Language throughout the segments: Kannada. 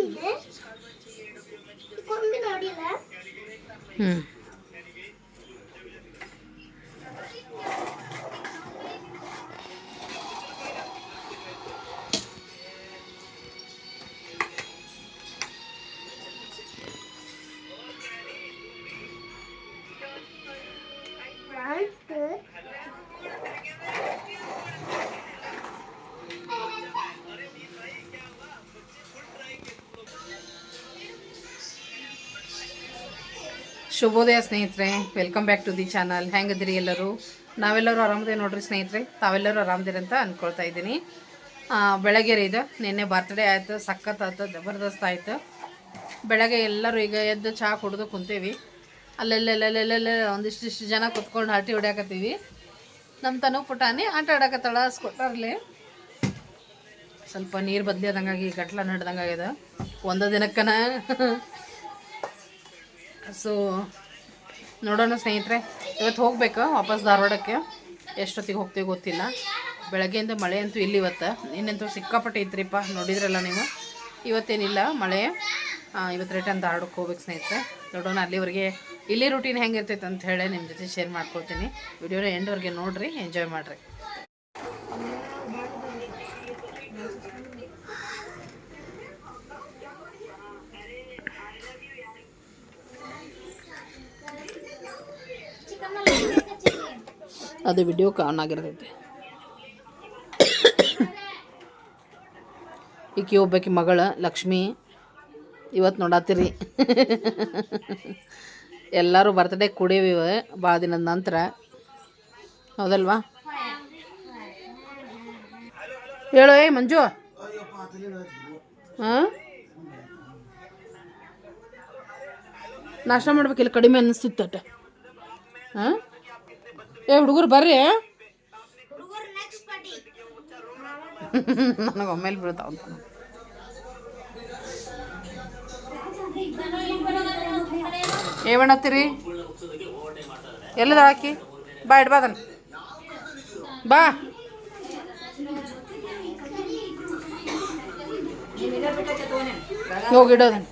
ನೀನೆ ಕೊಂಬಿ ಶುಭೋದಯ ಸ್ನೇಹಿತರೆ welcome back to the channel ಹೆಂಗದಿರಿ ಎಲ್ಲರೂ? ನಾವೆಲ್ಲರೂ ಆರಾಮದೇ ನೋಡ್ರಿ ಸ್ನೇಹಿತರೆ, ತಾವೆಲ್ಲರೂ ಆರಾಮದಿರಿ ಅಂತ ಅಂದ್ಕೊಳ್ತಾ ಇದ್ದೀನಿ. ಬೆಳಗ್ಗೆ ರೀ ಇದು. ನಿನ್ನೆ ಬರ್ತ್ಡೇ ಆಯಿತು, ಸಖತ್ ಆಯ್ತು, ಜಬರ್ದಸ್ತ್ ಆಯಿತು. ಬೆಳಗ್ಗೆ ಎಲ್ಲರೂ ಈಗ ಎದ್ದು ಚಹಾ ಕುಡಿದು ಕುಂತೀವಿ. ಅಲ್ಲೆಲ್ಲೆಲ್ಲೆಲ್ಲೆಲ್ಲ ಒಂದಿಷ್ಟಿಷ್ಟು ಜನ ಕುತ್ಕೊಂಡು ಹರಟಿ ಹೊಡ್ಯಾಕತ್ತೀವಿ. ನಮ್ಮ ತನು ಪುಟಾನಿ ಆಟ ಆಡಕತ್ತಳ ಸ್ಕೂಟರ್ಲಿ ಸ್ವಲ್ಪ ನೀರು ಬದಲಿಯದಂಗಾಗಿ ಗಟ್ಲ ನಡ್ದಂಗೆ ಆಗ್ಯದ ಒಂದು ದಿನಕ್ಕನ ಸೊ, ನೋಡೋಣ ಸ್ನೇಹಿತರೆ, ಇವತ್ತು ಹೋಗ್ಬೇಕು ವಾಪಸ್ ಧಾರವಾಡಕ್ಕೆ. ಎಷ್ಟೊತ್ತಿಗೆ ಹೋಗ್ತೀವಿ ಗೊತ್ತಿಲ್ಲ. ಬೆಳಗ್ಗೆಯಿಂದ ಮಳೆ ಅಂತೂ ಇಲ್ಲಿ ಇವತ್ತು. ಇನ್ನಂತೂ ಸಿಕ್ಕಾಪಟ್ಟೆ ಇದ್ರಿಪ್ಪ, ನೋಡಿದ್ರಲ್ಲ ನೀವು? ಇವತ್ತೇನಿಲ್ಲ, ಮಳೆ. ಇವತ್ತು ರಿಟರ್ನ್ ಧಾರವಾಡಕ್ಕೆ ಹೋಗ್ಬೇಕು ಸ್ನೇಹಿತರೆ. ನೋಡೋಣ, ಅಲ್ಲಿವರೆಗೆ ಇಲ್ಲಿ ರೂಟೀನ್ ಹೆಂಗಿರ್ತೈತೆ ಅಂತ ಹೇಳಿ ನಿಮ್ಮ ಜೊತೆ ಶೇರ್ ಮಾಡ್ಕೊಳ್ತೀನಿ. ವಿಡಿಯೋನ ಎಂಡ್ವರೆಗೆ ನೋಡಿರಿ ಎಂಜಾಯ್ ಮಾಡಿರಿ. ಅದು ವಿಡಿಯೋ ಆನ್ ಆಗಿರ್ತೈತಿ. ಈಕೆ ಒಬ್ಬಾಕಿ ಮಗಳ, ಲಕ್ಷ್ಮಿ. ಇವತ್ತು ನೋಡತ್ತೀರಿ ಎಲ್ಲರೂ ಬರ್ತಡೇ ಕುಡೀವಿ ಭಾಳ ದಿನದ ನಂತರ. ಹೌದಲ್ವಾ? ಹೇಳು ಏ ಮಂಜು. ಹಾಂ? ನಾಷ್ಟ ಮಾಡ್ಬೇಕಿಲ್ಲ ಕಡಿಮೆ ಅನ್ನಿಸ್ತಿತ್ತಟ ಹಾಂ? ಏ, ಹುಡುಗರು ಬರ್ರಿ ನನಗೆ ಒಮ್ಮೆಲೆ ಬೀಳ್ತಾವ ಅಂತ ಏವಣತ್ತೀರಿ ಎಲ್ಲದ ಹಾಕಿ ಬಾ ಇಡ್ಬಾದನ್ ಬಾ ಅದನ್ನ. ಬಾ. ಹೋಗಿ ಇಡೋದನ್ನ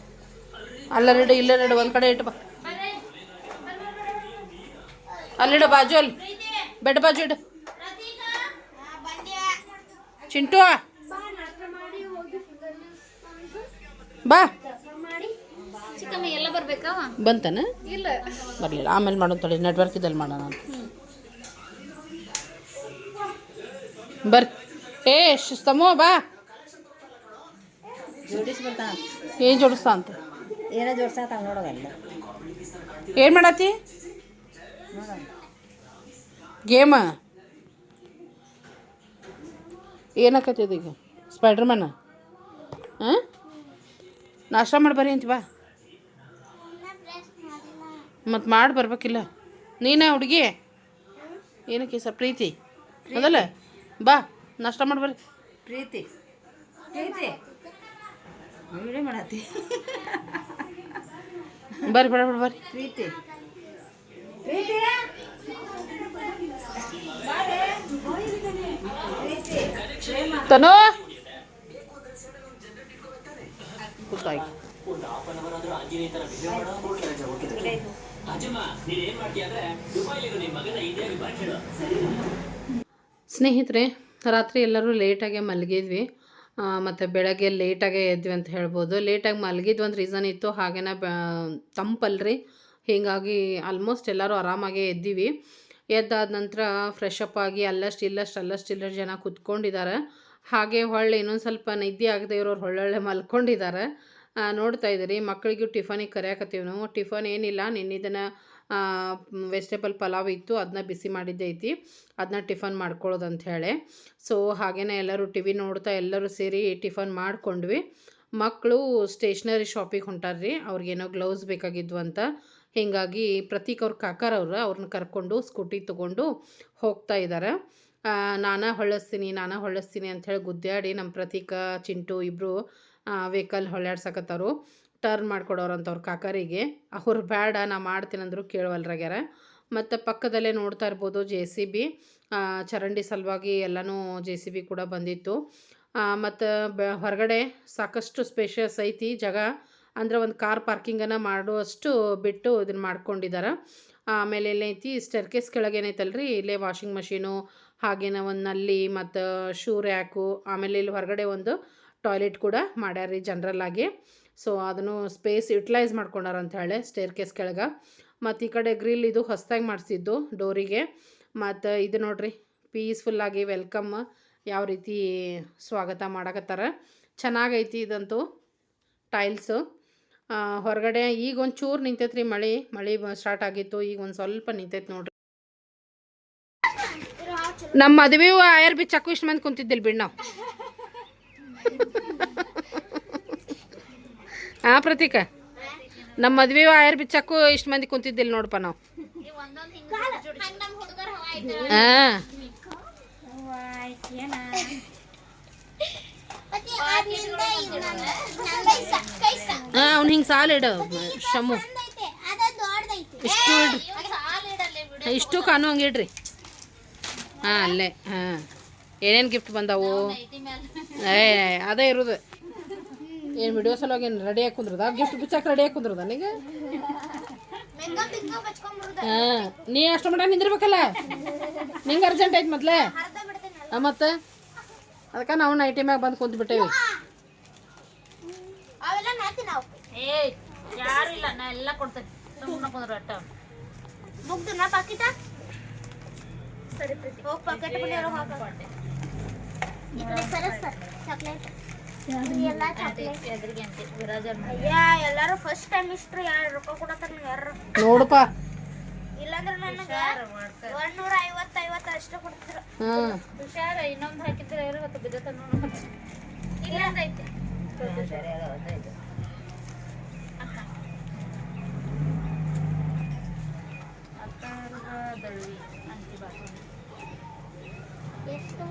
ಅಲ್ಲರಿಡು ರೆಡಿ ಒಂದು ಕಡೆ ಇಟ್ಟು ಬಾ. ಅಲ್ಲಿಡು ಬಾಜು ಅಲ್ಲಿ. ಬೆಡ್ ಬಾಜು ಇಡು. ಚಿಂಟು ಬಾ. ಬಂತನ? ಬರಲಿಲ್ಲ. ಆಮೇಲೆ ಮಾಡೋಣ ತಡಿ. ನೆಟ್ವರ್ಕ್ ಇದ್ದಲ್ಲಿ ಮಾಡೋಣ ಅಂತ. ಬರ್ರಿ ಏ ಸ್ತಮೋ ಬಾ. ಏನು ಜೋಡಿಸ್ತಾ ಅಂತ? ಏನೋ ಜೋಡಿಸ್ತಾ ನೋಡೋದಲ್ಲ. ಏನು ಮಾಡತ್ತಿ? ಗೇಮ? ಏನಾಕತ್ತದ ಈಗ? ಸ್ಪೈಡರ್ ಮ್ಯಾನ ಹಾಂ? ನಾಷ್ಟ ಮಾಡಿ ಬರ್ರಿ ಅಂತ ಬಾ. ಮತ್ತು ಮಾಡಿ ಬರ್ಬೇಕಿಲ್ಲ. ನೀನ ಹುಡುಗಿ? ಏನಕ್ಕೆ ಸರ್ ಪ್ರೀತಿ? ಅದಲ್ಲ ಬಾ ನಾಷ್ಟ ಮಾಡಿ ಬರ್ರಿ. ಪ್ರೀತಿ. ಪ್ರೀತಿ. ಮಾಡತ್ತಿ. ಬರ್ರಿ ಬರ್ರಿ ಪ್ರೀತಿ ಪ್ರೀತಿ. ತನು? ಸ್ನೇಹಿತರೆ, ರಾತ್ರಿ ಎಲ್ಲರೂ ಲೇಟಾಗೆ ಮಲಗಿದ್ವಿ. ಮತ್ತು ಬೆಳಗ್ಗೆ ಲೇಟಾಗೆ ಎದ್ವಿ ಅಂತ ಹೇಳ್ಬೋದು. ಲೇಟಾಗಿ ಮಲಗಿದ್ವಿ ಒಂದು ರೀಸನ್ ಇತ್ತು. ಹಾಗೇನ ತಂಪಲ್ರಿ. ಹೀಗಾಗಿ ಆಲ್ಮೋಸ್ಟ್ ಎಲ್ಲರೂ ಆರಾಮಾಗೇ ಎದ್ದೀವಿ. ಎದ್ದಾದ ನಂತರ ಫ್ರೆಶ್ ಅಪ್ ಆಗಿ ಅಲ್ಲಷ್ಟು ಇಲ್ಲಷ್ಟು ಅಲ್ಲಷ್ಟು ಇಲ್ಲಷ್ಟು ಜನ ಕುತ್ಕೊಂಡಿದ್ದಾರೆ ಹಾಗೆ ಹೊಳ್ಳೆ ಇನ್ನೊಂದು ಸ್ವಲ್ಪ ನಿದ್ದೆ ಆಗದೆ ಇರೋರು ಹೊಳ್ಳೊಳ್ಳೆ ಮಲ್ಕೊಂಡಿದ್ದಾರೆ ನೋಡ್ತಾ ಇದ್ದೀರಿ ಮಕ್ಕಳಿಗೂ ಟಿಫನಿಗೆ ಕರೆಯಕತ್ತೀವಿ ನಾವು. ಟಿಫನ್ ಏನಿಲ್ಲ ನಿನ್ನಿದನ್ನು ವೆಜಿಟೇಬಲ್ ಪಲಾವ್ ಇತ್ತು ಅದನ್ನ ಬಿಸಿ ಮಾಡಿದ್ದೆ ಐತಿ. ಅದನ್ನ ಟಿಫನ್ ಮಾಡ್ಕೊಳ್ಳೋದು ಹೇಳಿ. ಸೊ ಹಾಗೆಯೇ ಎಲ್ಲರೂ ಟಿ ವಿ ನೋಡ್ತಾ ಎಲ್ಲರೂ ಸೇರಿ ಟಿಫನ್ ಮಾಡ್ಕೊಂಡ್ವಿ. ಮಕ್ಕಳು ಸ್ಟೇಷ್ನರಿ ಶಾಪಿಗೆ ಹೊಂಟಾರ್ರಿ, ಅವ್ರಿಗೇನೋ ಗ್ಲೌಸ್ ಬೇಕಾಗಿದ್ವು ಅಂತ. ಹೀಗಾಗಿ ಪ್ರತೀಕ್ ಅವ್ರ ಕಾಕಾರವ್ರು ಅವ್ರನ್ನ ಕರ್ಕೊಂಡು ಸ್ಕೂಟಿ ತೊಗೊಂಡು ಹೋಗ್ತಾ ಇದ್ದಾರೆ ನಾನಾ ಹೊಳ್ಳಿಸ್ತೀನಿ ನಾನಾ ಹೊಳ್ಳಿಸ್ತೀನಿ ಅಂಥೇಳಿ ಗುದ್ದಾಡಿ ನಮ್ಮ ಪ್ರತೀಕ, ಚಿಂಟು ಇಬ್ಬರು ವೆಹಿಕಲ್ ಹೊಳ್ಯಾಡ್ಸಕತ್ತಾರು ಟರ್ನ್ ಮಾಡ್ಕೊಡೋರಂತ ಅವ್ರ ಕಾಕರಿಗೆ. ಅವ್ರು ಬೇಡ ನಾ ಮಾಡ್ತೀನಂದ್ರು ಕೇಳುವಲ್ರಾಗ್ಯಾರ. ಮತ್ತು ಪಕ್ಕದಲ್ಲೇ ನೋಡ್ತಾ ಇರ್ಬೋದು ಜೆ ಸಿ ಬಿ. ಚರಂಡಿ ಸಲುವಾಗಿ ಎಲ್ಲನೂ ಜೆ ಸಿ ಬಿ ಕೂಡ ಬಂದಿತ್ತು. ಮತ್ತು ಬ, ಹೊರಗಡೆ ಸಾಕಷ್ಟು ಸ್ಪೇಷಿಯಸ್ ಐತಿ. ಜಾಗ ಅಂದ್ರೆ ಒಂದು ಕಾರ್ ಪಾರ್ಕಿಂಗನ್ನು ಮಾಡುವಷ್ಟು ಬಿಟ್ಟು ಇದನ್ನು ಮಾಡ್ಕೊಂಡಿದ್ದಾರೆ ಆಮೇಲೆ ಎಲ್ಲೈತಿ ಸ್ಟರ್ಕೇಸ್ ಕೆಳಗೆ ಏನೈತಲ್ರಿ ಇಲ್ಲೇ ವಾಷಿಂಗ್ ಮಷೀನು ಹಾಗೇನ ಒಂದು ನಲ್ಲಿ ಮತ್ತು ಶೂ ರ್ಯಾಕು ಆಮೇಲೆ ಇಲ್ಲಿ ಹೊರಗಡೆ ಒಂದು ಟಾಯ್ಲೆಟ್ ಕೂಡ ಮಾಡ್ಯಾರ ರೀ ಜನ್ರಲ್ ಆಗಿ. ಸೊ ಅದನ್ನು ಸ್ಪೇಸ್ ಯುಟಿಲೈಸ್ ಮಾಡ್ಕೊಂಡಾರ ಅಂತ ಹೇಳಿ ಸ್ಟೇರ್ ಕೇಸ್ ಕೆಳಗೆ. ಮತ್ತು ಈ ಕಡೆ ಗ್ರಿಲ್ ಇದು ಹೊಸದಾಗಿ ಮಾಡಿಸಿದ್ದು ಡೋರಿಗೆ ಮತ್ತು ಇದು ನೋಡ್ರಿ ಪೀಸ್ಫುಲ್ಲಾಗಿ ವೆಲ್ಕಮ್ ಯಾವ ರೀತಿ ಸ್ವಾಗತ ಮಾಡಕತ್ತಾರ. ಚೆನ್ನಾಗೈತಿ ಇದಂತೂ ಟೈಲ್ಸು ಹೊರಗಡೆ ಈಗ ಒಂದು ಚೂರು ನಿಂತೈತ್ರಿ ಮಳೆ. ಮಳೆ ಸ್ಟಾರ್ಟ್ ಆಗಿತ್ತು. ಈಗ ಒಂದು ಸ್ವಲ್ಪ ನಿಂತೈತೆ ನೋಡ್ರಿ. ನಮ್ಮ ಮದುವೆ ಆಯರ್ ಬಿ ಚಕ್ಕು ಇಷ್ಟು ಮಂದಿ ಕುಂತಿದ್ದಿಲ್ಲ ಬಿಡ್ ನಾವು. ಹಾ ಪ್ರತೀಕ? ನಮ್ಮ ಮದ್ವೆ ಆಯರ್ ಬಿ ಚಕ್ಕು ಇಷ್ಟು ಮಂದಿ ಕುಂತಿದ್ದಿಲ್ಲ ನೋಡಪ್ಪ ನಾವು. ಹಾ ಹಾ ಅವ್ನು ಹಿಂಗೆ ಸಾಲ ಇಡು. ಶಮು. ಇಷ್ಟು ಇಷ್ಟು ಕಾನು ಹಂಗೆ ಇಡ್ರಿ. ಹಾಂ ಅಲ್ಲೇ ಹಾಂ. ಏನೇನು ಗಿಫ್ಟ್ ಬಂದಾವು? ಏ ಅದೇ ಇರೋದು. ಏನು ವಿಡಿಯೋ ಸಲುವಾಗಿ ಏನು ರೆಡಿ ಆಗಿ ಕುಂದ್ರದ? ಗಿಫ್ಟ್ ಬಿಚ್ಚಾಕ ರೆಡಿ ಆಗಿ ಕುಂದ್ರದ ನೀಗ? ಹಾಂ ನೀ ಅಷ್ಟು ಮಟ್ಟ ನಿಂದಿರ್ಬೇಕಲ್ಲ? ನಿಂಗೆ ಅರ್ಜೆಂಟ್ ಐತೆ ಮೊದ್ಲೇ? ಹಾಂ ಮತ್ತೆ? ಅದಕ್ಕೆ ನಾವು ನೈಟಿ ಮ್ಯಾಗ ಬಂದು ಕುಂತು ಬಿಟ್ಟೇವಿ ಅವೆಲ್ಲ ನಾತಿ ನಾವು ಏ ಯಾರು ಇಲ್ಲ ನಾ ಎಲ್ಲ ಕೊಡ್ತೇನೆ. ಸುಮ್ಮನೆ ಕುಂದ್ರು ಅಟ್ಟ. ಮುಗ್ದು ನಾ ಪಾಕಿಟ? ಸರಿ ಪ್ರೀತಿ. ಹೋಗಿ ಪಾಕೆಟ್ ಬಂದಿರೋ ಹೋಗ ಈ ಕಡೆ ಸರಸ್ ಸರ್ ಚಾಕ್ಲೇಟ್ ಎಲ್ಲ ಚಾಕ್ಲೇಟ್ ಎದ್ರಿಗೆ ಅಂತೆ ವಿರಾಜರ್ ಅಯ್ಯ ಎಲ್ಲಾರು ಫಸ್ಟ್ ಟೈಮ್ ಇಷ್ಟ್ರು ಯಾರು ರೊಕ್ಕ ಕೊಡತ್ತಾರ ಯಾರು? ನೋಡಪ್ಪ ಇಲ್ಲಾಂದ್ರೆ ನನಗೆ ಒಂದ್ನೂರ ಐವತ್ತು ಐವತ್ತು ಅಷ್ಟು ಕೊಡ್ತಿದ್ರು ಹುಷಾರ ಇನ್ನೊಂದು ಹಾಕಿದ್ರೆ ಬಿದ್ದತ್ತ ನೋಡು. ಐತೆ ಎಷ್ಟು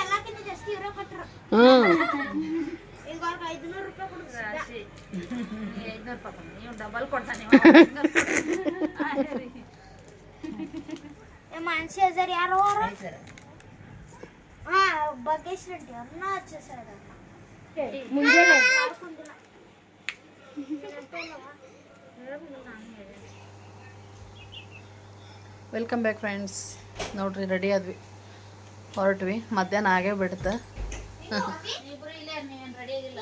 ಎಲ್ಲಕ್ಕಿಂತ ಜಾಸ್ತಿ ಇವ್ರೇ ಕೊಟ್ರು ಹಾಂ ಈಗ ಅವ್ರಿಗೆ ಐದುನೂರು ರೂಪಾಯಿ ಕೊಡ್ತಾರೆ ರಾಶಿ ಐದ್ನೂರು ರೂಪಾಯಿ ನೀವು ಡಬಲ್ ಕೊಡ್ತಾನೆ ಮಾನ್ಸಿ ಹಜಾರ್ ಯಾರು ಅವರು? ಹಾ ಬಗ್ಗೇಶ್ ರೆಡ್ಡಿ ಅವ್ರನ್ನ ಹಚ್ಚ ಮುಂಜಾನೆ ವೆಲ್ಕಮ್ ಬ್ಯಾಕ್ ಫ್ರೆಂಡ್ಸ್. ನೋಡ್ರಿ ರೆಡಿ ಆದ್ವಿ. ಹೊರಟ್ವಿ. ಮಧ್ಯಾಹ್ನ ಆಗೇ ಬಿಡ್ತು ಇಬ್ರು ಇಲ್ಲೇ ನೀವೇನು ರೆಡಿ ಆಗಿಲ್ಲ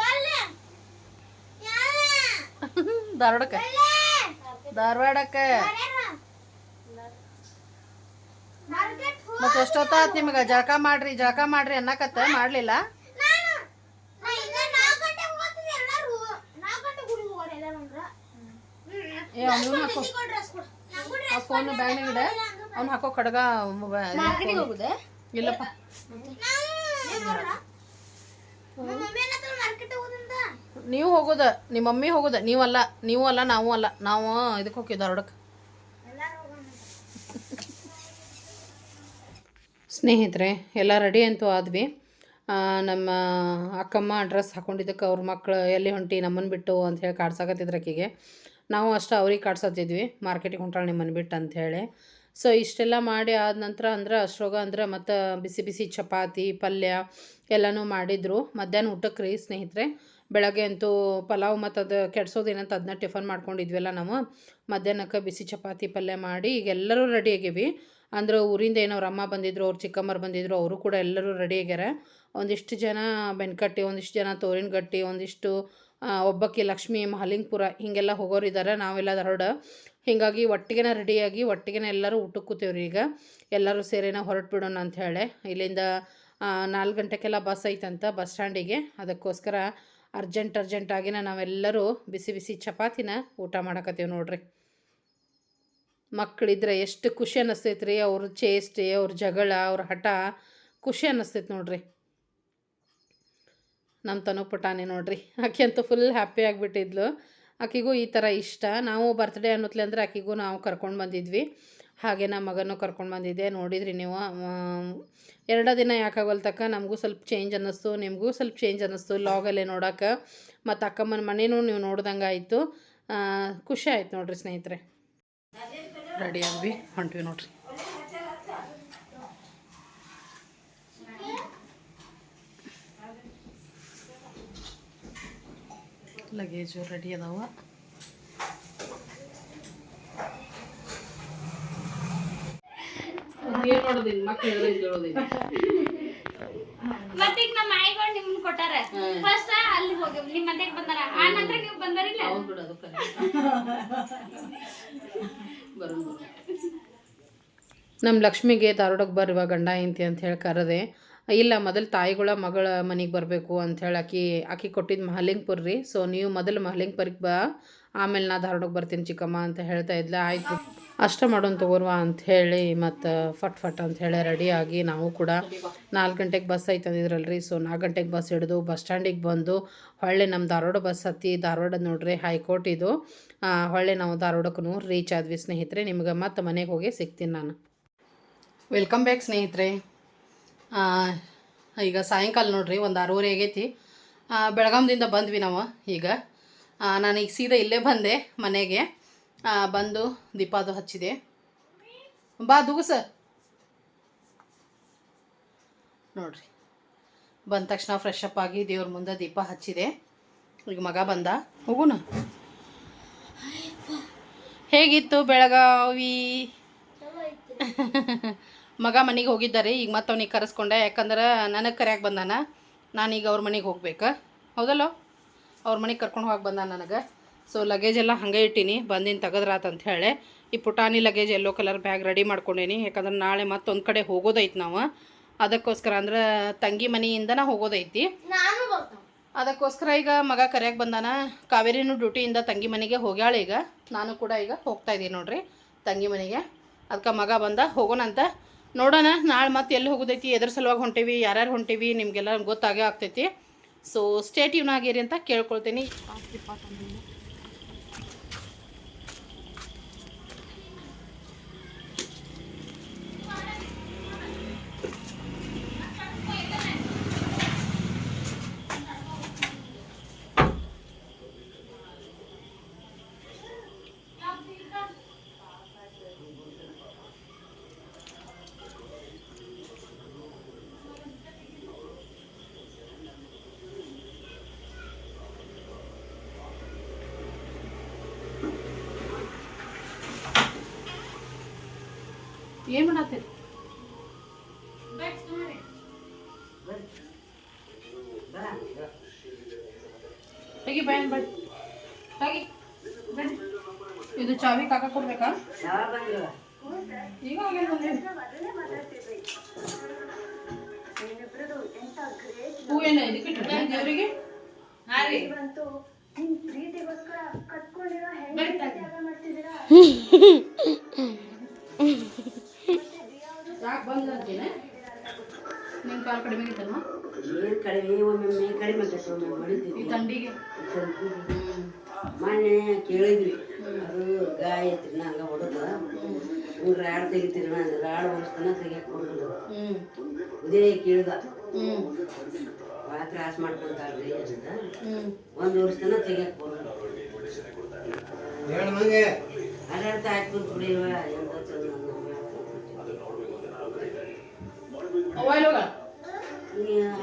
ಧಾರವಾಡಕ್ಕೆ. ಧಾರವಾಡಕ್ಕೆ. ಮತ್ತೆ ಎಷ್ಟೊತ್ತಾತ್ ನಿಮ್ಗೆ? ಜಳಕ ಮಾಡ್ರಿ ಜಳಕ ಮಾಡ್ರಿ ಅನ್ನಕತ್ತ ಮಾಡ್ಲಿಲ್ಲ? ಫೋನ್ ಬ್ಯಾಗ್ ಇಡ ಅವ್ನು ಹಾಕೋ ಕಡಗ ಮೊಬೈಲ್ ಇಲ್ಲಪ್ಪ. ನೀವು ಹೋಗೋದ ನಿಮ್ಮ ಮಮ್ಮಿ ಹೋಗೋದ ನೀವಲ್ಲ ನೀವು ಅಲ್ಲ ನಾವು ಅಲ್ಲ ನಾವು ಇದಕ್ಕೆ ಹೋಗಿದ್ದ ಧಾರವಾಡಕ್ಕೆ ಸ್ನೇಹಿತರೆ ಎಲ್ಲ ರೆಡಿ ಅಂತೂ ಆದ್ವಿ. ನಮ್ಮ ಅಕ್ಕಮ್ಮ ಡ್ರೆಸ್ ಹಾಕೊಂಡಿದ್ದಕ್ಕೆ ಅವ್ರ ಮಕ್ಕಳು ಎಲ್ಲಿ ಹೊಂಟಿ ನಮ್ಮನ್ನು ಬಿಟ್ಟು ಅಂತ ಹೇಳಿ ಕಾಡ್ಸಾಕತ್ತಿದ್ರು ಆಕಿಗೆ ನಾವು ಅಷ್ಟು ಅವ್ರಿಗೆ ಕಾಡ್ಸತ್ತಿದ್ವಿ ಮಾರ್ಕೆಟಿಗೆ ಹೊಂಟಾಳೆ ನಿಮ್ಮನ್ನು ಬಿಟ್ಟು ಅಂಥೇಳಿ ಸೊ ಇಷ್ಟೆಲ್ಲ ಮಾಡಿ ಆದ ನಂತರ ಅಂದ್ರೆ ಅಶ್ರೋಗ ಅಂದ್ರೆ ಮತ್ತು ಬಿಸಿ ಬಿಸಿ ಚಪಾತಿ, ಪಲ್ಯ ಎಲ್ಲನೂ ಮಾಡಿದ್ರು. ಮಧ್ಯಾಹ್ನ ಊಟಕ್ಕೆ ರೀ ಸ್ನೇಹಿತರೆ. ಬೆಳಗ್ಗೆ ಅಂತೂ ಪಲಾವ್ ಮತ್ತು ಅದು ಕೆಡ್ಸೋದೇನಂತ ಅದನ್ನ ಟಿಫನ್ ಮಾಡ್ಕೊಂಡಿದ್ವಲ್ಲ ನಾವು. ಮಧ್ಯಾಹ್ನಕ್ಕೆ ಬಿಸಿ ಚಪಾತಿ, ಪಲ್ಯ ಮಾಡಿ ಈಗ ಎಲ್ಲರೂ ರೆಡಿ ಆಗೀವಿ. ಅಂದ್ರೆ ಊರಿಂದ ಏನೋ ಅವ್ರ ಅಮ್ಮ ಬಂದಿದ್ರು, ಅವ್ರ ಚಿಕ್ಕಮ್ಮರು ಬಂದಿದ್ರು, ಅವರು ಕೂಡ ಎಲ್ಲರೂ ರೆಡಿ ಆಗ್ಯಾರ. ಒಂದಿಷ್ಟು ಜನ ಬೆನ್ಕಟ್ಟಿ, ಒಂದಿಷ್ಟು ಜನ ತೋರಿನ ಗಟ್ಟಿ, ಒಂದಿಷ್ಟು ಒಬ್ಬಕ್ಕೆ ಒಬ್ಬಾಕಿ ಲಕ್ಷ್ಮಿ, ಮಹಲಿಂಗ್ಪುರ ಹೀಗೆಲ್ಲ ಹೋಗೋರಿದ್ದಾರೆ ನಾವೆಲ್ಲ ಹೊರಡ ಹೀಗಾಗಿ ಒಟ್ಟಿಗೆನ ರೆಡಿಯಾಗಿ ಒಟ್ಟಿಗೆನ ಎಲ್ಲರೂ ಊಟಕ್ಕೆ ಕೂತೇವ್ರಿ ಈಗ. ಎಲ್ಲರೂ ಸೇರಿನ ಹೊರಟು ಬಿಡೋಣ ಅಂತ ಹೇಳಿ. ಇಲ್ಲಿಂದ ನಾಲ್ಕು ಗಂಟೆಗೆಲ್ಲ ಬಸ್ ಐತಂತ ಬಸ್ ಸ್ಟ್ಯಾಂಡಿಗೆ. ಅದಕ್ಕೋಸ್ಕರ ಅರ್ಜೆಂಟ್ ಅರ್ಜೆಂಟಾಗಿನ ನಾವೆಲ್ಲರೂ ಬಿಸಿ ಬಿಸಿ ಚಪಾತಿನ ಊಟ ಮಾಡಕತ್ತೀವಿ ನೋಡ್ರಿ. ಮಕ್ಕಳಿದ್ರೆ ಎಷ್ಟು ಖುಷಿ ಅನ್ನಿಸ್ತೈತೆ ರೀ ಅವ್ರ ಚೇಷ್ಟೆ, ಅವ್ರ ಜಗಳ, ಅವ್ರ ಹಠ ಖುಷಿ ಅನ್ನಿಸ್ತೈತೆ ನೋಡ್ರಿ. ನಮ್ಮ ತನು ಪುಟಾಣಿ ನೋಡ್ರಿ. ಆಕೆ ಅಂತೂ ಫುಲ್ ಹ್ಯಾಪಿ ಆಗಿಬಿಟ್ಟಿದ್ಲು. ಆಕೆಗೂ ಈ ಥರ ಇಷ್ಟ. ನಾವು ಬರ್ತ್ಡೇ ಅನ್ನೋತ್ಲೆ ಅಂದ್ರೆ ಆಕೆಗೂ ನಾವು ಕರ್ಕೊಂಡು ಬಂದಿದ್ವಿ. ಹಾಗೆ ನಮ್ಮ ಮಗನೂ ಕರ್ಕೊಂಡು ಬಂದಿದ್ದೆ. ನೋಡಿದ್ರಿ ನೀವು. ಎರಡು ದಿನ ಯಾಕಾಗಲ್ತಕ್ಕ ನಮಗೂ ಸ್ವಲ್ಪ ಚೇಂಜ್ ಅನ್ನಿಸ್ತು. ನಿಮಗೂ ಸ್ವಲ್ಪ ಚೇಂಜ್ ಅನ್ನಿಸ್ತು ಲಾಗಲ್ಲೇ ನೋಡೋಕೆ. ಮತ್ತು ಅಕ್ಕಮ್ಮನ ಮನೇನೂ ನೀವು ನೋಡ್ದಂಗೆ ಆಯಿತು. ಖುಷಿ ಆಯ್ತು ನೋಡ್ರಿ ಸ್ನೇಹಿತರೆ. ರೆಡಿ ಆಗಿ ಹೊಂಟಿವಿ ನೋಡ್ರಿ. ಲಗೇಜು ರೆಡಿ ಅದಾವ. ಏನು ಮಾಡೋದಿಲ್ಲ ಮಕ್ಳು ಹೇಳ್ದಂಗೆ ಕೇಳೋದಿಲ್ಲ ಮತ್ತೀಗ ನಮ್ಮ ಆಯಿಗಳು ನಿಮ್ನ ಕೊಟ್ಟಾರ. ಫಸ್ಟ್ ಅಲ್ಲಿ ಹೋಗಿ ನಿಮ್ಮ ಮನೆಗೆ ಬಂದಾರ. ಆ ನಂತರ ನೀವು ಬಂದಾರಿಲ್ಲ ಹೌದು ಬಿಡು ಅದು ಕರೆ ನಮ್ಮ ಲಕ್ಷ್ಮಿಗೆ ಧಾರವಾಡಕ್ಕೆ ಬರುವ ಗಂಡ ಹೆಂಡತಿ ಅಂತ ಹೇಳಿ ಕರೆದೆ. ಇಲ್ಲ, ಮೊದಲು ತಾಯಿಗಳ ಮಗಳ ಮನೆಗೆ ಬರಬೇಕು ಅಂಥೇಳಿ ಆಕಿ ಆಕಿ ಕೊಟ್ಟಿದ್ದು ಮಹಲಿಂಗ್ಪುರ್ ರೀ. ಸೊ ನೀವು ಮೊದಲು ಮಹಲಿಂಗ್ಪುರಿಗೆ ಬಾ. ಆಮೇಲೆ ನಾ ಧಾರವಾಡಕ್ಕೆ ಬರ್ತೀನಿ ಚಿಕ್ಕಮ್ಮ ಅಂತ ಹೇಳ್ತಾ ಇದ್ಲ. ಆಯಿತು, ಅಷ್ಟ ಮಾಡೋಣ ತಗೋರ್ವ ಹೇಳಿ ಮತ್ತು ಫಟ್ ಫಟ್ ಅಂತ ಹೇಳಿ ರೆಡಿಯಾಗಿ ನಾವು ಕೂಡ ನಾಲ್ಕು ಗಂಟೆಗೆ ಬಸ್ ಐತೆ ಅಂದಿದ್ರಲ್ರಿ ಸೊ ನಾಲ್ಕು ಗಂಟೆಗೆ ಬಸ್ ಹಿಡಿದು ಬಸ್ ಸ್ಟ್ಯಾಂಡಿಗೆ ಬಂದು ಹೊಳ್ಳೆ ನಮ್ಮ ಧಾರವಾಡ ಬಸ್ ಹತ್ತಿ ಧಾರವಾಡ ನೋಡ್ರಿ ಹೈಕೋರ್ಟ್ ಇದು. ಹೊಳ್ಳೆ ನಾವು ಧಾರವಾಡಕ್ಕೂ ರೀಚ್ ಆದ್ವಿ ಸ್ನೇಹಿತರೆ. ನಿಮ್ಗೆ ಮತ್ತೆ ಮನೆಗೆ ಹೋಗಿ ಸಿಗ್ತೀನಿ ನಾನು. ವೆಲ್ಕಮ್ ಬ್ಯಾಕ್ ಸ್ನೇಹಿತರೆ. ಈಗ ಸಾಯಂಕಾಲ ನೋಡ್ರಿ ಒಂದು ಆರೂವರೆ ಆಗೈತಿ. ಬೆಳಗಾಮದಿಂದ ಬೆಳಗಾಂದಿಂದ ಬಂದ್ವಿ ನಾವು ಈಗ. ನಾನು ಈಗ ಸೀದಾ ಇಲ್ಲೇ ಬಂದೆ ಮನೆಗೆ. ಬಂದು ದೀಪ ಅದು ಹಚ್ಚಿದೆ. ಬಾ ದುಗುಸ ನೋಡ್ರಿ. ಬಂದ ತಕ್ಷಣ ಫ್ರೆಶ್ ಅಪ್ ಆಗಿ ದೇವ್ರ ಮುಂದೆ ದೀಪ ಹಚ್ಚಿದೆ. ಈಗ ಮಗ ಬಂದ. ಹೋಗುಣ ಹೇಗಿತ್ತು ಬೆಳಗಾವಿ? ಮಗ ಮನೆಗೆ ಹೋಗಿದ್ದಾರೆ. ಈಗ ಮತ್ತೆ ಅವ್ನಿಗೆ ಕರೆಸ್ಕೊಂಡೆ. ಯಾಕಂದ್ರೆ ನನಗೆ ಕರೆಯಾಗಿ ಬಂದಾನ. ನಾನೀಗ ಅವ್ರ ಮನೆಗೆ ಹೋಗ್ಬೇಕು. ಹೌದಲ್ಲ? ಅವ್ರ ಮನೆಗೆ ಕರ್ಕೊಂಡು ಹೋಗಿ ಬಂದಾನ ನನಗೆ. ಸೊ ಲಗೇಜ್ ಎಲ್ಲ ಹಾಗೆ ಇಟ್ಟೀನಿ. ಬಂದಿನ ತೆಗದ್ರಾತ ಅಂತ ಹೇಳಿ. ಈ ಪುಟಾಣಿ luggage yellow colour bag ready ಮಾಡ್ಕೊಂಡೇನಿ. ಯಾಕಂದ್ರೆ ನಾಳೆ ಮತ್ತೊಂದು ಕಡೆ ಹೋಗೋದೈತಿ ನಾವು. ಅದಕ್ಕೋಸ್ಕರ ಅಂದ್ರೆ ತಂಗಿ ಮನೆಯಿಂದನ ಹೋಗೋದೈತಿ. ಅದಕ್ಕೋಸ್ಕರ ಈಗ ಮಗ ಕರೆಯಕ್ಕೆ ಬಂದಾನ. ಕಾವೇರಿನೂ ಡ್ಯೂಟಿಯಿಂದ ತಂಗಿ ಮನೆಗೆ ಹೋಗ್ಯಾಳ ಈಗ. ನಾನು ಕೂಡ ಈಗ ಹೋಗ್ತಾ ಇದ್ದೀನಿ ನೋಡ್ರಿ ತಂಗಿ ಮನೆಗೆ. ಅದಕ್ಕೆ ಮಗ ಬಂದ ಹೋಗೋಣಂತ. ನೋಡೋಣ, ನಾಳೆ ಮತ್ತೆ ಎಲ್ಲಿ ಹೋಗೋದೈತಿ, ಎದ್ರ ಸಲುವಾಗಿ ಹೊಂಟೇವಿ, ಯಾರ್ಯಾರು ಹೊಂಟೇವಿ, ನಿಮಗೆಲ್ಲ ಗೊತ್ತಾಗೇ ಆಗ್ತೈತಿ. ಸೊ ಸ್ಟೇಟಿವ್ನಾಗಿರಿ ಅಂತ ಕೇಳ್ಕೊಳ್ತೀನಿ. ಏನು ಮಾಡತ್ತೀರಿ? ತೆಗಿ ಬಾಯ್ ತೆಗಿ. ಬಡಿ ಇದು ಚಾವಿ ಕಾಕ ಕೊಡ್ಬೇಕಾ? ಈಗ. ಹೂ ಏನ ಇದಕ್ಕೆ ದೇವ್ರಿಗೆ ಯಾಕೆ ಬಂದ ಅಂತೀನಿ. ನಿಮ್ಮ ಕಾಲು ಕಡಿಮೆ ಆಗಿತ್ತಲ್ವ? ಏನು ಕಡಿಮೆ ಒಮ್ಮೊಮ್ಮೆ ಕಡಿಮೆ ಆಗತ್ತೆ ಒಮ್ಮೊಮ್ಮೆ ಹೊಡಿತೀವಿ ಈ ತಂಡಿಗೆ? ಮೊನ್ನೆ ಕೇಳಿದ್ವಿ. ಅದು ಗಾಯ ಐತ್ರಿ ಹಂಗ ಹೊಡೆದ ಹಿಂಗೆ ರಾಡ್ ತೆಗಿತೀರಿ ನಾನು ರಾಡ್ ಹೊಡಿಸ್ತಾನ ತೆಗಿಯಕ್ಕೆ ಹ್ಮ್. ಉದೇ ಕೇಳ್ದ. ಹ್ಮ್. ಭಾಳ ತ್ರಾಸ ಮಾಡ್ಕೊಂತಾರ್ರಿ ಅಂತ ಒಂದು ವರ್ಷ ತನ ತೆಗಿಯಕ್ಕೆ ಬಂದಳು ಅದಾರ್ಥ ಹಾಕ್ಬಿಟ್ಟು ಕುಡಿಯುವ ಎಂತ ಚಂದ ಅವ್ವ ಎಲ್ಲಿ ಹೋಗ್ಯಾಳ?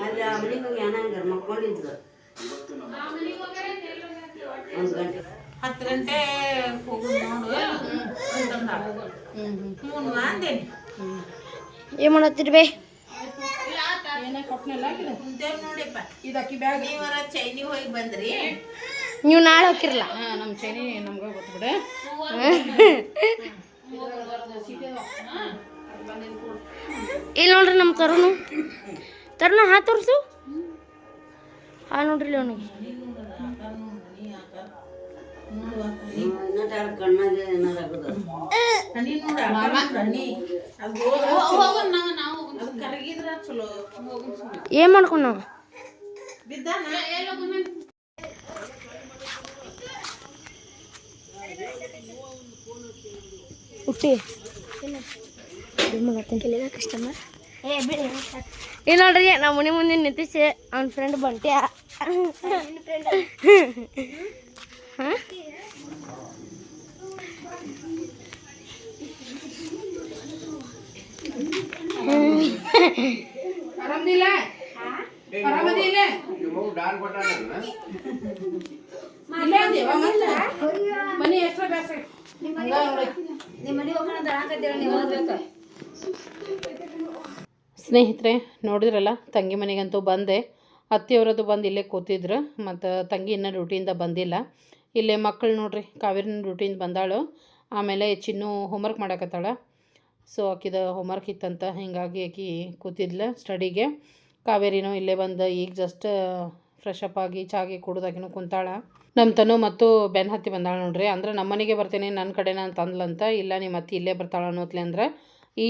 ಅಲ್ಲಿ ಆ ಮನೆಗೆ ಹೋಗಿ ಏನಂಗ ಮಕ್ಕೊಂಡಿದ್ಲು ಒಂದು ಗಂಟೆ. ಹತ್ತು ನೋಡು. ಅಂದೇನಿ? ಏನ್ ಮಾಡತ್ತೀರಿ ಬೇ? ಹೋಗಿ ಬಂದ್ರಿ. ನೀವು ನಾಳೆ ಹಾಕಿರಲ್ಲ ನಮ್ಮ ಚೈನಿ ನಮ್ಗೆ ಗೊತ್ತು ಬಿಡು. ಇಲ್ಲಿ ನೋಡ್ರಿ ನಮ್ಮ ತರುಣು. ತರುಣ, ಹಾ ತೋರ್ಸು. ಹಾ ನೋಡ್ರಿ ಅವನಿಗೆ ಇನ್ನೊಟ್ಟು ಎರಡು ಕಣ್ಣಾಗೆ ಏನಾರು ಆಗೋದು ಹನಿ ನೋಡ ಹನಿ ಅದು ಹೋದ್ರ ಅದು ಕರಗಿದ್ರ ಚಲೋ ಹೋಗುನ್ ಸುಮ್ನೆ. ಏನ್ ಮಾಡ್ಕೊಂಡ್ ನಾವು ಬಿದ್ದಾನ ಹುಟ್ಟಿ ಕಸ್ಟಮರ್ ಏ ನೋಡ್ರಿ ನಮ್ಮ ಮನೆ ಮುಂದೆ ನಿಂತಿಸಿ ಅವ್ನ ಫ್ರೆಂಡ್ ಬಂಟ್ಯ ಆರಾಮದಿಲ್ಲ ಆರಾಮದಿಲ್ಲ ಇಲ್ಲೇ ಅದೇವ ಮತ್ತೆ ಮನಿ ಎಷ್ಟರ ಬೇಸ ಸ್ನೇಹಿತರೆ, ನೋಡಿದ್ರಲ್ಲ, ತಂಗಿ ಮನೆಗಂತೂ ಬಂದೆ. ಅತ್ತೆಯವರದು ಬಂದು ಇಲ್ಲೇ ಕೂತಿದ್ರು, ಮತ್ತು ತಂಗಿ ಇನ್ನೂ ಡ್ಯೂಟಿಯಿಂದ ಬಂದಿಲ್ಲ. ಇಲ್ಲೇ ಮಕ್ಕಳು ನೋಡ್ರಿ, ಕಾವೇರಿನ ಡ್ಯೂಟಿಯಿಂದ ಬಂದಾಳು. ಆಮೇಲೆ ಚಿನ್ನು ಹೋಮ್ವರ್ಕ್ ಮಾಡಕತ್ತಾಳ. ಸೊ ಆಕಿದ ಹೋಮ್ವರ್ಕ್ ಇತ್ತಂತ ಹಿಂಗಾಗಿ ಆಕಿ ಕೂತಿದ್ಲ ಸ್ಟಡಿಗೆ ಕಾವೇರಿನೂ ಇಲ್ಲೇ ಬಂದು ಈಗ ಜಸ್ಟ್ ಫ್ರೆಶ್ ಅಪ್ ಆಗಿ ಚಾಗಿ ಕುಡ್ದಾಗಿನೂ ಕುಂತಾಳ. ನಮ್ಮ ತನು ಮತ್ತು ಬೆನ್ ಹತ್ತಿ ಬಂದಾಳ ನೋಡ್ರಿ. ಅಂದ್ರೆ ನಮ್ಮ ಮನೆಗೆ ಬರ್ತೇನೆ ನನ್ನ ಕಡೆನ ಅಂತ ಇಲ್ಲ ನಿಮ್ಮ ಅತ್ತಿ ಇಲ್ಲೇ ಬರ್ತಾಳ ಅನ್ನೋತ್ಲೆ ಅಂದ್ರೆ ಈ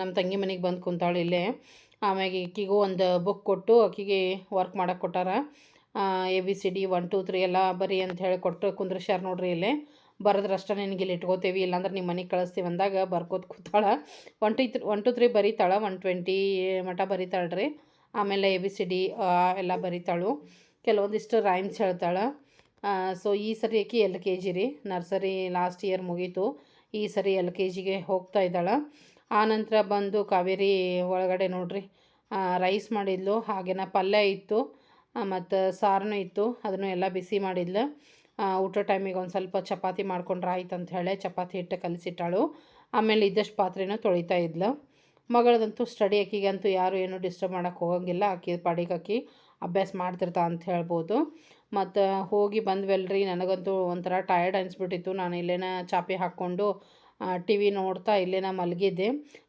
ನಮ್ಮ ತಂಗಿ ಮನೆಗೆ ಬಂದು ಕುಂತಾಳೆ ಇಲ್ಲೇ. ಆಮ್ಯಾಗೆ ಈಕಿಗೂ ಒಂದು ಬುಕ್ ಕೊಟ್ಟು ಆಕಿಗೆ ವರ್ಕ್ ಮಾಡಕ್ಕೆ ಕೊಟ್ಟಾರ. A B C D one two three ಎಲ್ಲ ಬರಿ ಅಂತ ಹೇಳಿ ಕೊಟ್ಟು ಕುಂದ್ರಶ್ಯಾರ ನೋಡ್ರಿ ಇಲ್ಲೇ. ಬರೆದ್ರಷ್ಟ ನಿನಗೆ ಇಲ್ಲಿ ಇಟ್ಕೋತೇವಿ, ಇಲ್ಲಾಂದ್ರೆ ನಿಮ್ಮ ಮನೆಗೆ ಕಳಿಸ್ತೀವಿ ಅಂದಾಗ ಬರ್ಕೋತ ಕೂತಾಳೆ. One two three one two three ಬರೀತಾಳೆ one twenty ಮಟ ಬರೀತಾಳೆ ರೀ ಆಮೇಲೆ ಎ ಬಿ ಸಿ ಡಿ ಎಲ್ಲ ಬರೀತಾಳು. ಕೆಲವೊಂದಿಷ್ಟು ರೈಮ್ಸ್ ಹೇಳ್ತಾಳೆ. ಸೊ ಈ ಸರಿ ಆಕೆ ಎಲ್ ಕೆ ಜಿ ರೀ. ನರ್ಸರಿ ಲಾಸ್ಟ್ ಇಯರ್ ಮುಗೀತು. ಈ ಸರಿ ಎಲ್ ಕೆ ಜಿಗೆ ಹೋಗ್ತಾ ಇದ್ದಾಳೆ. ಆನಂತರ ಬಂದು ಕಾವೇರಿ ಒಳಗಡೆ ನೋಡ್ರಿ. ರೈಸ್ ಮಾಡಿದ್ಲು, ಹಾಗೇನ ಪಲ್ಯ ಇತ್ತು ಮತ್ತು ಸಾರನೂ ಇತ್ತು, ಅದನ್ನು ಎಲ್ಲ ಬಿಸಿ ಮಾಡಿದ್ಲು. ಊಟ ಟೈಮಿಗೆ ಒಂದು ಸ್ವಲ್ಪ ಚಪಾತಿ ಮಾಡ್ಕೊಂಡ್ರೆ ಆಯ್ತು ಅಂತ ಹೇಳಿ ಚಪಾತಿ ಹಿಟ್ಟು ಕಲಿಸಿಟ್ಟಾಳು. ಆಮೇಲೆ ಇದ್ದಷ್ಟು ಪಾತ್ರೆನೂ ತೊಳಿತಾ ಇದ್ಲು. ಮಗಳದಂತೂ ಸ್ಟಡಿ ಆಕಿಗಂತೂ ಯಾರು ಏನು ಡಿಸ್ಟರ್ಬ್ ಮಾಡೋಕ್ಕೆ ಹೋಗಂಗಿಲ್ಲ. ಅಕ್ಕಿ ಪಾಡಿಗೆ ಅಕ್ಕಿ ಅಭ್ಯಾಸ ಮಾಡ್ತಿರ್ತಾ ಅಂತ ಹೇಳ್ಬೋದು. ಮತ್ತು ಹೋಗಿ ಬಂದ್ವಲ್ರಿ, ನನಗಂತೂ ಒಂಥರ ಟಯರ್ಡ್ ಅನಿಸ್ಬಿಟ್ಟಿತ್ತು. ನಾನು ಇಲ್ಲೇನ ಚಾಪೆ ಹಾಕ್ಕೊಂಡು ಟಿ ವಿ ನೋಡ್ತಾ ಇಲ್ಲೇನ ಮಲಗಿದ್ದೆ.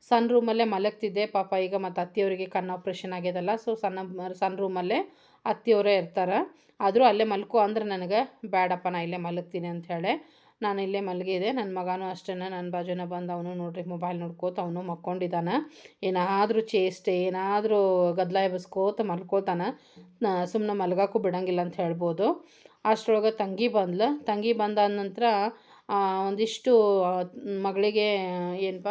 ಸಣ್ಣ ರೂಮಲ್ಲೇ ಮಲಗ್ತಿದ್ದೆ. ಪಾಪ ಈಗ ಮತ್ತು ಅತ್ತಿಯವರಿಗೆ ಕಣ್ಣು ಆಪ್ರೇಷನ್ ಆಗ್ಯದಲ್ಲ, ಸೊ ಸಣ್ಣ ಸಣ್ಣ ರೂಮಲ್ಲೇ ಅತ್ತಿಯವರೇ ಇರ್ತಾರೆ. ಆದರೂ ಅಲ್ಲೇ ಮಲ್ಕೋ ಅಂದ್ರೆ ನನಗೆ ಬೇಡಪ್ಪ ನಾ ಇಲ್ಲೇ ಮಲಗ್ತೀನಿ ಅಂತ ಹೇಳಿ. ನಾನು ಇಲ್ಲೇ ಮಲಗಿದೆ ನನ್ನ ಮಗನೂ ಅಷ್ಟೇ ನನ್ನ ಬಾಜುನ ಬಂದು ಅವನು ನೋಡ್ರಿ ಮೊಬೈಲ್ ನೋಡ್ಕೋತ ಅವನು ಮಕ್ಕೊಂಡಿದ್ದಾನೆ. ಏನಾದರೂ ಚೇಷ್ಟೆ, ಏನಾದರೂ ಗದ್ದಲ ಎಬ್ಬಿಸ್ಕೋತ ಮಲ್ಕೋತಾನೆ. ಸುಮ್ಮನೆ ಮಲ್ಗೋಕ್ಕೂ ಬಿಡಂಗಿಲ್ಲ ಅಂತ ಹೇಳ್ಬೋದು. ಅಷ್ಟರೊಳಗೆ ತಂಗಿ ಬಂದ್ಲು. ತಂಗಿ ಬಂದಾದ ನಂತರ ಒಂದಿಷ್ಟು ಮಗಳಿಗೆ ಏನಪ್ಪ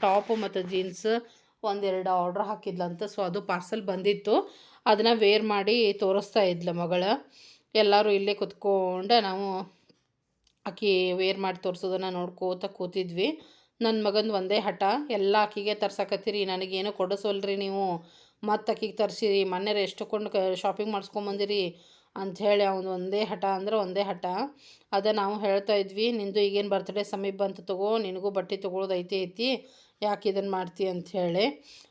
ಟಾಪು ಮತ್ತು ಜೀನ್ಸ್ ಒಂದೆರಡು ಆರ್ಡ್ರ್ ಹಾಕಿದ್ಲಂತ. ಸೊ, ಅದು ಪಾರ್ಸಲ್ ಬಂದಿತ್ತು. ಅದನ್ನು ವೇರ್ ಮಾಡಿ ತೋರಿಸ್ತಾ ಇದ್ಲು ಮಗಳು. ಎಲ್ಲರೂ ಇಲ್ಲೇ ಕುತ್ಕೊಂಡೆ ನಾವು ಆಕಿ ವೇರ್ ಮಾಡಿ ತೋರಿಸೋದನ್ನು ನೋಡ್ಕೋತ ಕೂತಿದ್ವಿ. ನನ್ನ ಮಗಂದು ಒಂದೇ ಹಠ. ಎಲ್ಲ ಆಕಿಗೆ ತರ್ಸಕತ್ತೀರಿ, ನನಗೇನು ಕೊಡಿಸೋಲ್ರಿ ನೀವು. ಮತ್ತು ಆಕಿಗೆ ತರಿಸಿರಿ, ಮೊನ್ನೆ ಎಷ್ಟು ಕೊಂಡು ಶಾಪಿಂಗ್ ಮಾಡಿಸ್ಕೊಂಬಂದಿರಿ. ಅಂಥೇಳಿ ಅವನು ಒಂದೇ ಹಠ ಅಂದ್ರೆ ಒಂದೇ ಹಠ. ಅದ ನಾವು ಹೇಳ್ತಾ ಇದ್ವಿ ನಿಂದು ಈಗೇನು ಬರ್ತಡೇ ಸಮೀಪ ಬಂತು ತಗೋ ನಿನಗೂ ಬಟ್ಟೆ ತೊಗೊಳೋದು ಐತಿ ಐತಿ ಯಾಕೆ ಇದನ್ನು ಮಾಡ್ತಿ ಅಂಥೇಳಿ.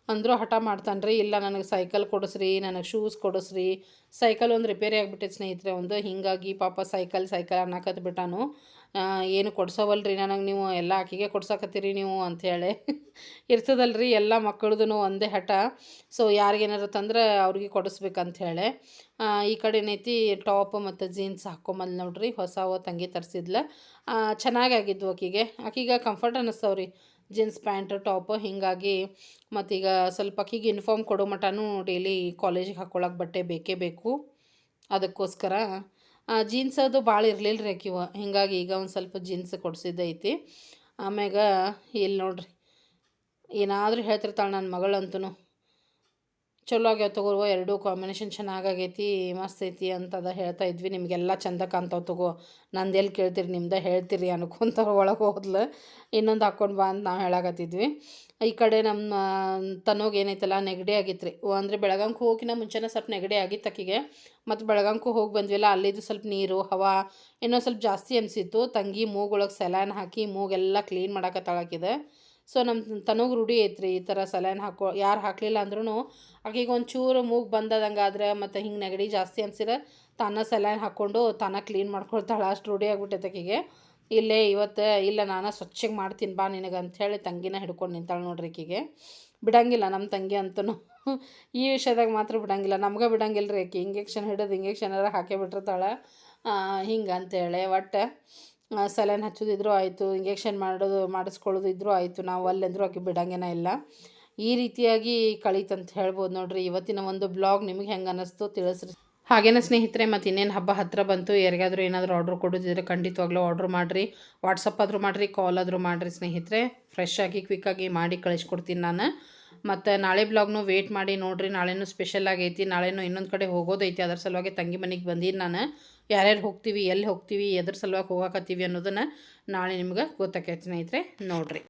ಅಂದರೂ ಹಠ ಮಾಡ್ತಾನೆ ರೀ ಇಲ್ಲ ನನಗೆ ಸೈಕಲ್ ಕೊಡಿಸ್ರಿ ನನಗೆ ಶೂಸ್ ಕೊಡಿಸ್ರಿ ಸೈಕಲ್ ಒಂದು ರಿಪೇರಿ ಆಗಿಬಿಟ್ಟೈತೆ ಸ್ನೇಹಿತರೆ ಒಂದು ಹೀಗಾಗಿ ಪಾಪ ಸೈಕಲ್ ಸೈಕಲ್ ಅನ್ನಕತ್ ಬಿಟ್ಟಾನು ಆ, ಏನು ಕೊಡ್ಸೋವಲ್ರಿ ನನಗೆ ನೀವು ಎಲ್ಲ ಆಕಿಗೆ ಕೊಡ್ಸಕತ್ತೀರಿ ನೀವು ಅಂಥೇಳಿ ಇರ್ತದಲ್ರಿ ಎಲ್ಲ ಮಕ್ಕಳದೂ ಒಂದೇ ಹಠ. ಸೊ ಯಾರಿಗೇನಾರು ತಂದ್ರೆ ಅವ್ರಿಗೆ ಕೊಡಿಸ್ಬೇಕಂಥೇಳಿ ಈ ಕಡೆ ಏನೈತಿ ಟಾಪ್ ಮತ್ತು ಜೀನ್ಸ್ ಹಾಕ್ಕೊಂಬಂದು ನೋಡ್ರಿ. ಹೊಸವ ತಂಗಿ ತರಿಸಿದ್ಲ. ಚೆನ್ನಾಗಾಗಿದ್ವು ಆಕಿಗೆ. ಆಕಿಗೆ ಕಂಫರ್ಟ್ ಅನ್ನಿಸ್ತವ್ರಿ ಜೀನ್ಸ್ ಪ್ಯಾಂಟ್ ಟಾಪ್ ಹೀಗಾಗಿ ಮತ್ತೀಗ ಸ್ವಲ್ಪ ಆಕಿಗೆ ಯೂನಿಫಾರ್ಮ್ ಕೊಡೋ ಮಟನೂ ಡೈಲಿ ಕಾಲೇಜಿಗೆ ಹಾಕ್ಕೊಳಕ್ಕೆ ಬಟ್ಟೆ ಬೇಕೇ ಬೇಕು. ಅದಕ್ಕೋಸ್ಕರ ಜೀನ್ಸ್ ಅದು ಭಾಳ ಇರಲಿಲ್ಲ ರೀ ಆಕಿವ ಹೀಗಾಗಿ ಈಗ ಒಂದು ಸ್ವಲ್ಪ ಜೀನ್ಸ್ ಕೊಡಿಸಿದ್ದೈತಿ. ಆಮ್ಯಾಗ ಇಲ್ಲಿ ನೋಡ್ರಿ, ಏನಾದರೂ ಹೇಳ್ತಿರ್ತಾಳೆ ನನ್ನ ಮಗಳಂತೂ ಚಲೋ ಆಗ್ಯಾವ ತಗೋರುವ ಎರಡೂ ಕಾಂಬಿನೇಷನ್ ಚೆನ್ನಾಗೈತಿ ಮಸ್ತ್ ಐತಿ ಅಂತದ ಹೇಳ್ತಾ ಇದ್ವಿ. ನಿಮಗೆಲ್ಲ ಚಂದ ಕಾಣ್ತಾವ ತಗೋ. ನಂದು ಎಲ್ಲಿ ಕೇಳ್ತೀರಿ, ನಿಮ್ದು ಹೇಳ್ತೀರಿ ಅನ್ಕೊಂತ ಒಳಗೆ ಹೋದ್ಲು. ಇನ್ನೊಂದು ಹಾಕ್ಕೊಂಡು ಬಾ ಅಂತ ನಾವು ಹೇಳಕತ್ತಿದ್ವಿ. ಈ ಕಡೆ ನಮ್ಮ, ತನೋಗೆ ಏನೈತಲ್ಲ, ನೆಗಡಿ ಆಗಿತ್ತು ರೀ ಅಂದರೆ ಬೆಳಗಂಗೆ ಹೋಗಿನ ಮುಂಚೆನೇ ಸ್ವಲ್ಪ ನೆಗಡಿ ಆಗಿತ್ತು ಅಕ್ಕಿಗೆ ಮತ್ತು ಬೆಳಗಾಂಕು ಹೋಗಿ ಬಂದ್ವಿಲ್ಲ ಅಲ್ಲಿದ್ದು ಸ್ವಲ್ಪ ನೀರು, ಹವಾ, ಇನ್ನೊಂದು ಸ್ವಲ್ಪ ಜಾಸ್ತಿ ಅನಿಸಿತ್ತು. ತಂಗಿ ಮೂಗೊಳಗೆ ಸೆಲೈನ್ ಹಾಕಿ ಮೂಗೆಲ್ಲ ಕ್ಲೀನ್ ಮಾಡಕತ್ತಾಳಾಕಿದೆ ಸೊ ನಮ್ಮ ತನಗೆ ರೂಢಿ ಐತ್ರಿ ಈ ಥರ ಸಲೈನ್ ಹಾಕೋ, ಯಾರು ಹಾಕಲಿಲ್ಲ ಅಂದ್ರೂ ಆಕೆಗೆ ಒಂಚೂರು ಮೂಗು ಬಂದದಂಗೆ ಆದ್ರೆ ಮತ್ತು ಹಿಂಗೆ ನೆಗಡಿ ಜಾಸ್ತಿ ಅನ್ಸಿರ ತಾನ ಸಲೈನ್ ಹಾಕ್ಕೊಂಡು ತಾನ ಕ್ಲೀನ್ ಮಾಡ್ಕೊಳ್ತಾಳೆ, ಅಷ್ಟು ರೂಢಿ ಆಗ್ಬಿಟ್ಟೈತೆ ಆಕೆಗೆ. ಇಲ್ಲೇ ಇವತ್ತು, ಇಲ್ಲ ನಾನು ಸ್ವಚ್ಛಗೆ ಮಾಡ್ತೀನಿ ಬಾ ನಿನಗೆ ಅಂಥೇಳಿ ತಂಗಿನ ಹಿಡ್ಕೊಂಡು ನಿಂತಾಳೆ ನೋಡ್ರಿ ಆಕೆಗೆ. ಬಿಡಂಗಿಲ್ಲ ನಮ್ಮ ತಂಗಿ ಅಂತೂ ಈ ವಿಷಯದಾಗ ಮಾತ್ರ ಬಿಡಂಗಿಲ್ಲ, ನಮ್ಗೆ ಬಿಡಂಗಿಲ್ಲ ರೀ ಆಕೆ. ಇಂಜೆಕ್ಷನ್ ಹಿಡಿದು ಎಲ್ಲ ಹಾಕೇ ಬಿಟ್ಟಿರ್ತಾಳೆ. ಹಿಂಗೆ ಅಂತೇಳಿ ಒಟ್ಟು ಸಲೈನ್ ಹಚ್ಚೋದಿದ್ರು ಆಯಿತು ಇಂಜೆಕ್ಷನ್ ಮಾಡೋದು, ಮಾಡಿಸ್ಕೊಳ್ಳೋದು ಇದ್ದರೂ ಆಯಿತು, ನಾವು ಅಲ್ಲೆಂದ್ರೂ ಆಕೆ ಬಿಡಂಗೇನ ಇಲ್ಲ. ಈ ರೀತಿಯಾಗಿ ಕಳೀತಂತ ಹೇಳ್ಬೋದು ನೋಡ್ರಿ, ಇವತ್ತಿನ ಒಂದು ಬ್ಲಾಗ್ ನಿಮಗೆ ಹೆಂಗೆ ಅನ್ನಿಸ್ತು ತಿಳಿಸ್ರಿ. ಹಾಗೇನ ಸ್ನೇಹಿತರೆ, ಮತ್ತು ಇನ್ನೇನು ಹಬ್ಬ ಹತ್ತಿರ ಬಂತು, ಯಾರಿಗಾದರೂ ಏನಾದರೂ ಆರ್ಡ್ರ್ ಕೊಡೋದಿದ್ರೆ ಖಂಡಿತವಾಗ್ಲೂ ಆರ್ಡ್ರ್ ಮಾಡಿರಿ. ವಾಟ್ಸಪ್ ಆದರೂ ಮಾಡಿರಿ ಕಾಲ್ ಆದರೂ ಮಾಡಿರಿ ಸ್ನೇಹಿತರೆ. ಫ್ರೆಶ್ ಆಗಿ ಕ್ವಿಕ್ಕಾಗಿ ಮಾಡಿ ಕಳಿಸ್ಕೊಡ್ತೀನಿ ನಾನು. ಮತ್ತು ನಾಳೆ ಬ್ಲಾಗ್ನು ವೇಟ್ ಮಾಡಿ ನೋಡಿರಿ, ನಾಳೆನೂ ಸ್ಪೆಷಲ್ ಆಗೈತಿ, ನಾಳೆನೂ ಇನ್ನೊಂದು ಕಡೆ ಹೋಗೋದೈತಿ, ಅದರ ಸಲುವಾಗಿ ತಂಗಿ ಮನೆಗೆ ಬಂದೀನಿ ನಾನು. ಯಾರ್ಯಾರು ಹೋಗ್ತೀವಿ ಎಲ್ಲಿ ಹೋಗ್ತೀವಿ ಎದ್ರ ಸಲುವಾಗಿ ಹೋಗಾಕತ್ತೀವಿ ಅನ್ನೋದನ್ನು ನಾಳೆ ನಿಮ್ಗೆ ಗೊತ್ತಾಕೈತೆ ಸ್ನೇಹಿತರೆ ನೋಡಿರಿ.